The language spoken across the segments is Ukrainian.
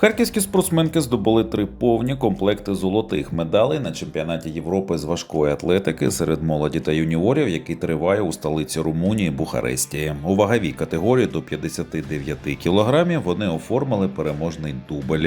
Харківські спортсменки здобули три повні комплекти золотих медалей на чемпіонаті Європи з важкої атлетики серед молоді та юніорів, який триває у столиці Румунії Бухаресті. У ваговій категорії до 59 кілограмів вони оформили переможний дубль.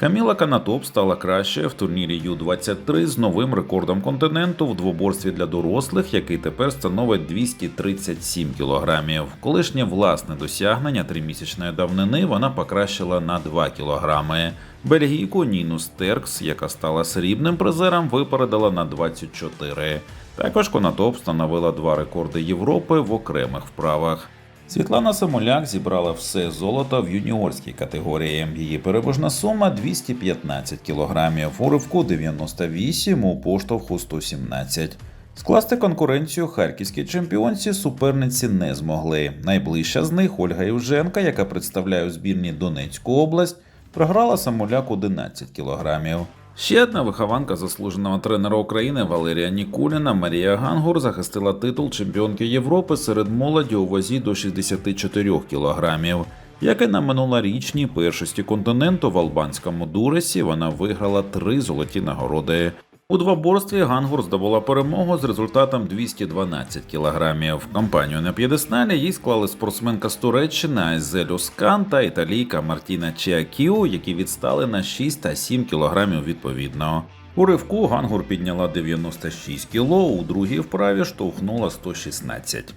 Каміла Канатоп стала кращою в турнірі Ю-23 з новим рекордом континенту в двоборстві для дорослих, який тепер становить 237 кілограмів. Колишнє власне досягнення тримісячної давнини вона покращила на 2 кілограми. Бельгійку Ніну Стеркс, яка стала срібним призером, випередила на 24. Також Конатоп встановила два рекорди Європи в окремих вправах. Світлана Самоляк зібрала все золото в юніорській категорії. Її переможна сума 215 кілограмів, у ривку 98, у поштовху 117. Скласти конкуренцію харківській чемпіонці суперниці не змогли. Найближча з них Ольга Євженка, яка представляє у збірні Донецьку область, програла Самоляк 11 кілограмів. Ще одна вихованка заслуженого тренера України Валерія Нікуліна Марія Гангур захистила титул чемпіонки Європи серед молоді у вазі до 64 кілограмів. Як і на минулорічній першості континенту в албанському дуресі, вона виграла три золоті нагороди. У двоборстві Гангур здобула перемогу з результатом 212 кілограмів. Компанію на п'єдесталі їй склали спортсменка з Туреччини Айзель Оскан та італійка Мартіна Чіакіо, які відстали на 6 та 7 кілограмів відповідно. У ривку Гангур підняла 96 кіло, у другій вправі штовхнула 116.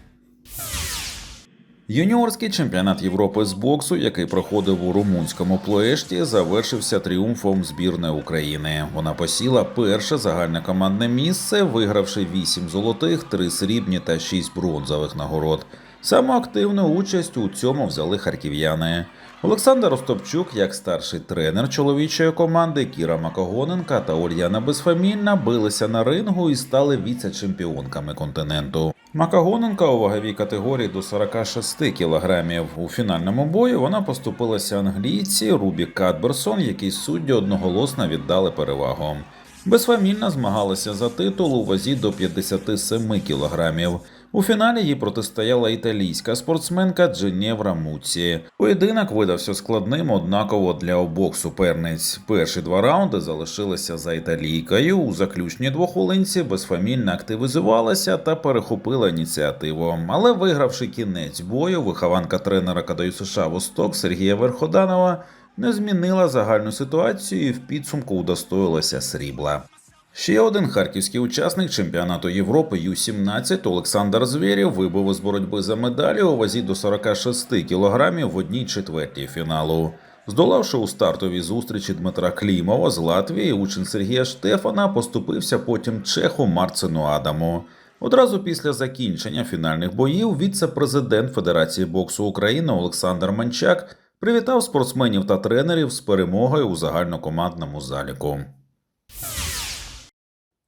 Юніорський чемпіонат Європи з боксу, який проходив у румунському Плоешті, завершився тріумфом збірної України. Вона посіла перше загальне командне місце, вигравши 8 золотих, 3 срібні та 6 бронзових нагород. Саму активну участь у цьому взяли харків'яни. Олександр Ростопчук, як старший тренер чоловічої команди, Кіра Макогоненка та Ульяна Безфамільна билися на рингу і стали віце-чемпіонками континенту. Макогоненка у ваговій категорії до 46 кілограмів. У фінальному бою вона поступилася англійці Рубі Кадберсон, якій судді одноголосно віддали перевагу. Безфамільна змагалася за титул у вазі до 57 кілограмів. У фіналі їй протистояла італійська спортсменка Дженєвра Муці. Поєдинок видався складним однаково для обох суперниць. Перші два раунди залишилися за італійкою. У заключній двохвилинці безфамільна активізувалася та перехопила ініціативу. Але вигравши кінець бою, вихованка тренера КДЮ США Восток Сергія Верходанова не змінила загальну ситуацію і в підсумку удостоїлася срібла. Ще один харківський учасник чемпіонату Європи Ю-17 Олександр Звєрєв вибив із боротьби за медалі у вазі до 46 кілограмів в одній четвертій фіналу. Здолавши у стартовій зустрічі Дмитра Клімова з Латвії, учень Сергія Штефана поступився потім чеху Марцину Адаму. Одразу після закінчення фінальних боїв віце-президент Федерації боксу України Олександр Манчак привітав спортсменів та тренерів з перемогою у загальнокомандному заліку.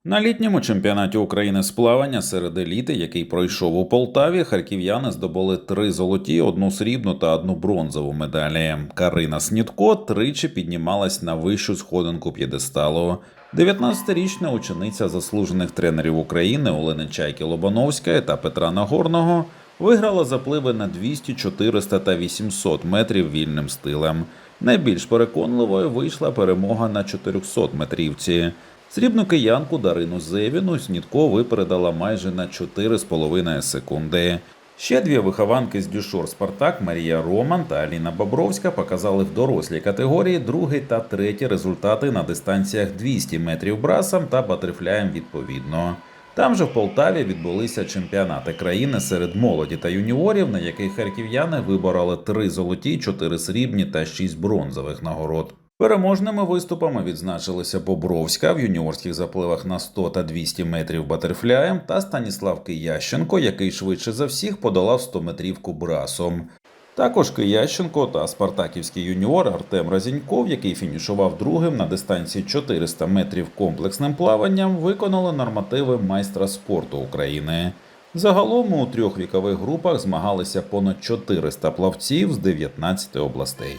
На літньому чемпіонаті України з плавання серед еліти, який пройшов у Полтаві, харків'яни здобули три золоті, одну срібну та одну бронзову медалі. Карина Снітко тричі піднімалась на вищу сходинку п'єдесталу. 19-річна учениця заслужених тренерів України Олени Чайки Лобановська та Петра Нагорного виграла запливи на 200, 400 та 800 метрів вільним стилем. Найбільш переконливою вийшла перемога на 400 метрівці. Срібну киянку Дарину Зевіну Снітко випередила майже на 4,5 секунди. Ще дві вихованки з Дюшор Спартак Марія Роман та Аліна Бобровська показали в дорослій категорії другий та третій результати на дистанціях 200 метрів брасом та батерфляєм відповідно. Там же в Полтаві відбулися чемпіонати країни серед молоді та юніорів, на яких харків'яни вибороли три золоті, чотири срібні та шість бронзових нагород. Переможними виступами відзначилися Бобровська в юніорських запливах на 100 та 200 метрів батерфляєм та Станіслав Киященко, який швидше за всіх подолав 100 метрівку брасом. Також Киященко та спартаківський юніор Артем Разіньков, який фінішував другим на дистанції 400 метрів комплексним плаванням, виконали нормативи майстра спорту України. Загалом у трьох вікових групах змагалися понад 400 плавців з 19 областей.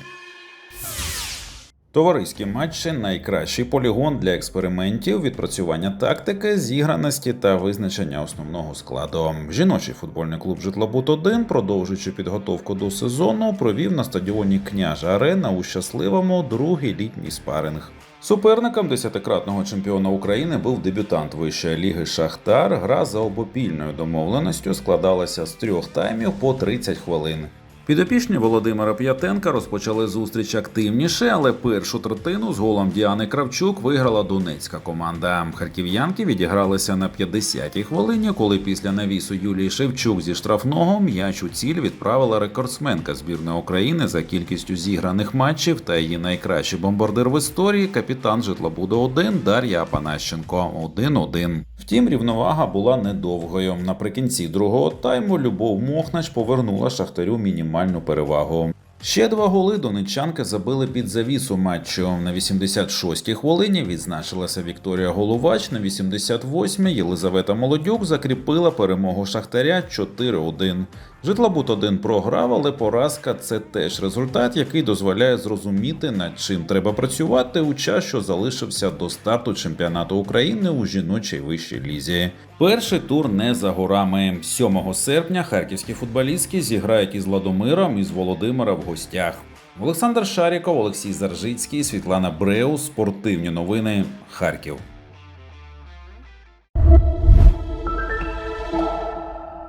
Товариські матчі найкращий полігон для експериментів, відпрацювання тактики, зіграності та визначення основного складу. Жіночий футбольний клуб Житлобут 1 продовжуючи підготовку до сезону, провів на стадіоні Княжа Арена у щасливому другий літній спаринг. Суперником десятикратного чемпіона України був дебютант вищої ліги Шахтар. Гра за обопільною домовленістю складалася з трьох таймів по 30 хвилин. Підопічні Володимира П'ятенка розпочали зустріч активніше, але першу третину з голом Діани Кравчук виграла донецька команда. Харків'янки відігралися на 50-й хвилині, коли після навісу Юлії Шевчук зі штрафного м'яч у ціль відправила рекордсменка збірної України за кількістю зіграних матчів та її найкращий бомбардир в історії капітан Житлобуду 1 Дар'я Апанащенко 1-1. Втім, рівновага була недовгою. Наприкінці другого тайму Любов Мохнач повернула Шахтарю мінімальну перевагу. Ще два голи донеччанки забили під завісу матчу. На 86-й хвилині відзначилася Вікторія Головач. На 88-й Єлизавета Молодюк закріпила перемогу Шахтаря 4-1. Житлобут 1 програв, але поразка це теж результат, який дозволяє зрозуміти, над чим треба працювати у час, що залишився до старту чемпіонату України у жіночій вищій лізі. Перший тур не за горами. 7 серпня харківські футболістки зіграють із Ладомиром і з Володимира в гостях. Олександр Шаріков, Олексій Заржицький, Світлана Бреус. Спортивні новини. Харків.